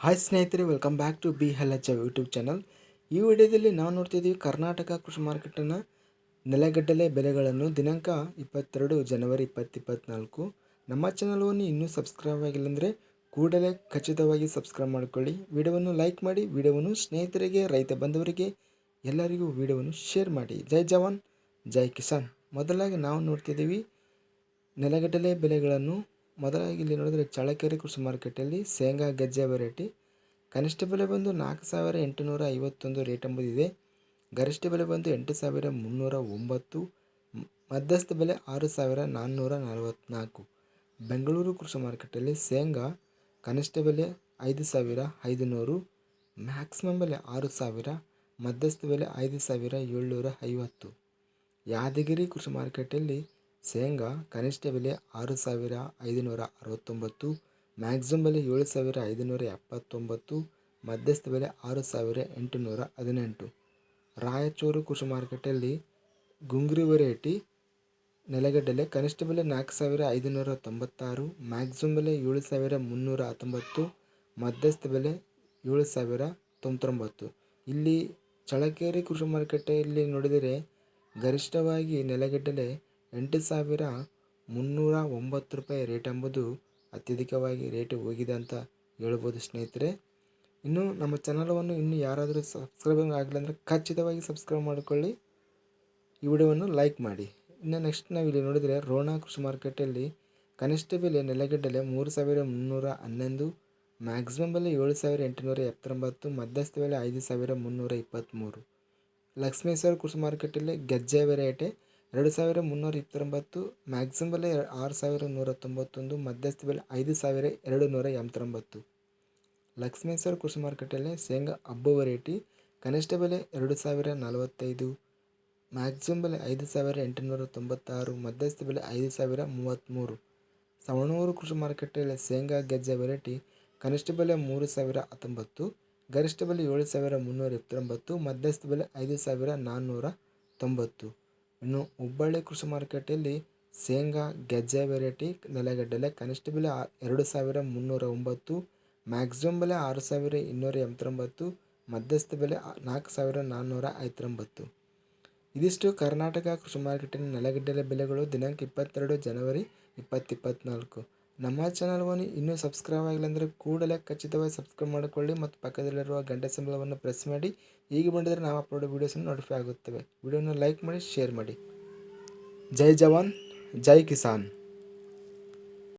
Hi ಸ್ನೇಹಿತರೆ welcome back to B health YouTube channel ಈ ವಿಡಿಯೋದಲ್ಲಿ ನಾವು ನೋಡ್ತಿದ್ದೀವಿ ಕರ್ನಾಟಕ ಕೃಷಿ ಮಾರ್ಕೆಟನ್ನು ನೆಲಗಡ್ಡಲೆ ಬೆಲೆಗಳನ್ನು ದಿನಾಂಕ ಇಪ್ಪತ್ತೆರಡು ಜನವರಿ ಇಪ್ಪತ್ತಿಪ್ಪತ್ನಾಲ್ಕು. ನಮ್ಮ ಚಾನಲನ್ನು ಇನ್ನೂ ಸಬ್ಸ್ಕ್ರೈಬ್ ಆಗಿಲ್ಲ ಅಂದರೆ ಕೂಡಲೇ ಖಚಿತವಾಗಿ ಸಬ್ಸ್ಕ್ರೈಬ್ ಮಾಡಿಕೊಳ್ಳಿ. ವಿಡಿಯೋವನ್ನು ಲೈಕ್ ಮಾಡಿ, ವಿಡಿಯೋವನ್ನು ಸ್ನೇಹಿತರಿಗೆ, ರೈತ ಬಂಧುವರಿಗೆ ಎಲ್ಲರಿಗೂ ವಿಡಿಯೋವನ್ನು ಶೇರ್ ಮಾಡಿ. ಜೈ ಜವಾನ್, ಜೈ ಕಿಸಾನ್. ಮೊದಲಾಗಿ ನಾವು ನೋಡ್ತಿದ್ದೀವಿ ನೆಲಗಡಲೆ ಬೆಲೆಗಳನ್ನು ಮೊದಲಾಗಿ ಇಲ್ಲಿ ನೋಡಿದರೆ ಚಳ್ಳಕೆರೆ ಕೃಷಿ ಮಾರ್ಕೆಟಲ್ಲಿ ಶೇಂಗಾ, ಗೆಜ್ಜೆ ವೆರೈಟಿ ಕನಿಷ್ಠ ಬೆಲೆ ಬಂದು ನಾಲ್ಕು ಸಾವಿರ ಎಂಟುನೂರ ಐವತ್ತೊಂದು ರೇಟ್ ಎಂಬುದಿದೆ ಗರಿಷ್ಠ ಬೆಲೆ ಬಂದು ಎಂಟು ಸಾವಿರ ಮುನ್ನೂರ ಒಂಬತ್ತು, ಮಧ್ಯಸ್ಥ ಬೆಲೆ ಆರು ಸಾವಿರ ನಾನ್ನೂರ ನಲವತ್ತ್ನಾಲ್ಕು ಬೆಂಗಳೂರು ಕೃಷಿ ಮಾರ್ಕೆಟಲ್ಲಿ ಶೇಂಗಾ ಕನಿಷ್ಠ ಬೆಲೆ ಐದು ಸಾವಿರ ಐದುನೂರು ಮ್ಯಾಕ್ಸಿಮಮ್ ಬೆಲೆ ಆರು ಸಾವಿರ, ಮಧ್ಯಸ್ಥ ಬೆಲೆ ಐದು ಸಾವಿರ ಏಳ್ನೂರ ಐವತ್ತು. ಯಾದಗಿರಿ ಕೃಷಿ ಮಾರ್ಕೆಟಲ್ಲಿ ಶೇಂಗಾ ಕನಿಷ್ಠ ಬೆಲೆ ಆರು ಸಾವಿರ ಐದುನೂರ ಅರವತ್ತೊಂಬತ್ತು ಮ್ಯಾಕ್ಸಿಮಮ್ ಬೆಲೆ ಏಳು ಸಾವಿರ ಐದುನೂರ ಎಪ್ಪತ್ತೊಂಬತ್ತು, ಮಧ್ಯಸ್ಥ ಬೆಲೆ ಆರು ಸಾವಿರ ಎಂಟುನೂರ ಹದಿನೆಂಟು. ರಾಯಚೂರು ಕೃಷಿ ಮಾರುಕಟ್ಟೆಯಲ್ಲಿ ಗುಂಗ್ರಿ ವೆರೈಟಿ ನೆಲಗಡಲೆ ಕನಿಷ್ಠ ಬೆಲೆ ನಾಲ್ಕು ಸಾವಿರ ಐದುನೂರ ತೊಂಬತ್ತಾರು ಮ್ಯಾಕ್ಸಿಮಮ್ ಬೆಲೆ ಏಳು ಸಾವಿರ ಮುನ್ನೂರ ಹತ್ತೊಂಬತ್ತು, ಮಧ್ಯಸ್ಥ ಬೆಲೆ ಏಳು ಸಾವಿರ ತೊಂಬತ್ತೊಂಬತ್ತು. ಇಲ್ಲಿ ಚಳ್ಳಕೆರೆ ಕೃಷಿ ಮಾರುಕಟ್ಟೆಯಲ್ಲಿ ನೋಡಿದರೆ ಗರಿಷ್ಠವಾಗಿ ನೆಲಗಡ್ಡಲೆ ಎಂಟು ಸಾವಿರ ಮುನ್ನೂರ ಒಂಬತ್ತು ರೂಪಾಯಿ ರೇಟ್ ಎಂಬುದು ಅತ್ಯಧಿಕವಾಗಿ ರೇಟ್ ಹೋಗಿದೆ ಅಂತ ಹೇಳ್ಬೋದು ಸ್ನೇಹಿತರೆ. ಇನ್ನು ನಮ್ಮ ಚಾನಲವನ್ನು ಇನ್ನು ಯಾರಾದರೂ ಸಬ್ಸ್ಕ್ರೈಬ್ ಆಗಿಲ್ಲ ಅಂದರೆ ಖಚಿತವಾಗಿ ಸಬ್ಸ್ಕ್ರೈಬ್ ಮಾಡಿಕೊಳ್ಳಿ. ಈ ವಿಡಿಯೋವನ್ನು ಲೈಕ್ ಮಾಡಿ. ಇನ್ನು ನೆಕ್ಸ್ಟ್ ನಾವು ಇಲ್ಲಿ ನೋಡಿದರೆ ರೋಣ ಕೃಷಿ ಮಾರ್ಕೆಟಲ್ಲಿ ಕನಿಷ್ಠ ಬೆಲೆ ನೆಲಗಡ್ಡಲೆ ಮೂರು ಸಾವಿರ ಮುನ್ನೂರ ಹನ್ನೊಂದು ಮ್ಯಾಕ್ಸಿಮಮ್ ಬೆಲೆ ಏಳು ಸಾವಿರ ಎಂಟುನೂರ ಎಪ್ಪತ್ತೊಂಬತ್ತು, ಮಧ್ಯಸ್ಥ ಬೆಲೆ ಐದು ಸಾವಿರ ಮುನ್ನೂರ ಇಪ್ಪತ್ತ್ಮೂರು. ಲಕ್ಷ್ಮೇಶ್ವರ ಕೃಷಿ ಮಾರ್ಕೆಟಲ್ಲಿ ಗೆಜ್ಜೆ ವೆರೈಟಿ ಎರಡು ಸಾವಿರ ಮುನ್ನೂರ ಇಪ್ಪತ್ತೊಂಬತ್ತು ಮ್ಯಾಕ್ಸಿಮಮ್ ಬೆಲೆ ಆರು ಸಾವಿರ ನೂರ ತೊಂಬತ್ತೊಂದು ಮಧ್ಯಸ್ಥ ಬೆಲೆ ಐದು ಸಾವಿರ ಎರಡು ನೂರ ಎಂಬತ್ತೊಂಬತ್ತು. ಲಕ್ಷ್ಮೇಶ್ವರ ಕೃಷಿ ಮಾರುಕಟ್ಟೆಯಲ್ಲಿ ಶೇಂಗಾ ಹಬ್ಬ ವೆರೈಟಿ ಕನಿಷ್ಠ ಬೆಲೆ ಎರಡು ಸಾವಿರ ನಲವತ್ತೈದು ಮ್ಯಾಕ್ಸಿಮಮ್ ಬೆಲೆ ಐದು ಸಾವಿರ ಎಂಟುನೂರ ತೊಂಬತ್ತಾರು ಮಧ್ಯಸ್ಥ ಬೆಲೆ ಐದು ಸಾವಿರ ಮೂವತ್ತ್ಮೂರು. ಸವಣೂರು ಕೃಷಿ ಮಾರುಕಟ್ಟೆಯಲ್ಲಿ ಶೇಂಗಾ ಗೆಜ್ಜೆ ವೆರೈಟಿ ಕನಿಷ್ಠ ಬೆಲೆ ಮೂರು ಸಾವಿರ ಹತ್ತೊಂಬತ್ತು, ಗರಿಷ್ಠ ಬೆಲೆ ಏಳು ಸಾವಿರ ಮುನ್ನೂರ ಎಪ್ಪತ್ತೊಂಬತ್ತು, ಮಧ್ಯಸ್ಥ ಬೆಲೆ ಐದು ಸಾವಿರ ನಾನ್ನೂರ ತೊಂಬತ್ತು ಇನ್ನು ಹುಬ್ಬಳ್ಳಿ ಕೃಷಿ ಮಾರುಕಟ್ಟೆಯಲ್ಲಿ ಶೇಂಗಾ, ಗೆಜ್ಜೆ ವೆರೈಟಿ ನೆಲಗಡಲೆ ಕನಿಷ್ಠ ಬೆಲೆ ಎರಡು ಸಾವಿರ ಮುನ್ನೂರ ಒಂಬತ್ತು ಮ್ಯಾಕ್ಸಿಮಮ್ ಬೆಲೆ ಆರು ಸಾವಿರ ಇನ್ನೂರ ಎಂಬತ್ತೊಂಬತ್ತು, ಮಧ್ಯಸ್ಥ ಬೆಲೆ ನಾಲ್ಕು ಸಾವಿರ ನಾನ್ನೂರ ಐವತ್ತೊಂಬತ್ತು. ಇದಿಷ್ಟು ಕರ್ನಾಟಕ ಕೃಷಿ ಮಾರ್ಕೆಟಿನ ನೆಲಗಡ್ಡೆಲೆ ಬೆಲೆಗಳು ದಿನಾಂಕ ಇಪ್ಪತ್ತೆರಡು ಜನವರಿ ಇಪ್ಪತ್ತಿಪ್ಪತ್ನಾಲ್ಕು ನಮ್ಮ ಚಾನಲ್ವನ್ನು ಇನ್ನೂ ಸಬ್ಸ್ಕ್ರೈಬ್ ಆಗಿಲ್ಲ ಅಂದರೆ ಕೂಡಲೇ ಖಚಿತವಾಗಿ ಸಬ್ಸ್ಕ್ರೈಬ್ ಮಾಡಿಕೊಳ್ಳಿ ಮತ್ತು ಪಕ್ಕದಲ್ಲಿರುವ ಗಂಟೆ ಸಿಂಬಲವನ್ನು ಪ್ರೆಸ್ ಮಾಡಿ. ಈಗ ಬಂದಿದ್ರೆ ನಾವು ಅಪ್ಲೋಡ್ ವೀಡಿಯೋಸನ್ನು ನೋಟಿಫೈ ಆಗುತ್ತವೆ. ವಿಡಿಯೋನ ಲೈಕ್ ಮಾಡಿ ಶೇರ್ ಮಾಡಿ. ಜೈ ಜವಾನ್, ಜೈ ಕಿಸಾನ್.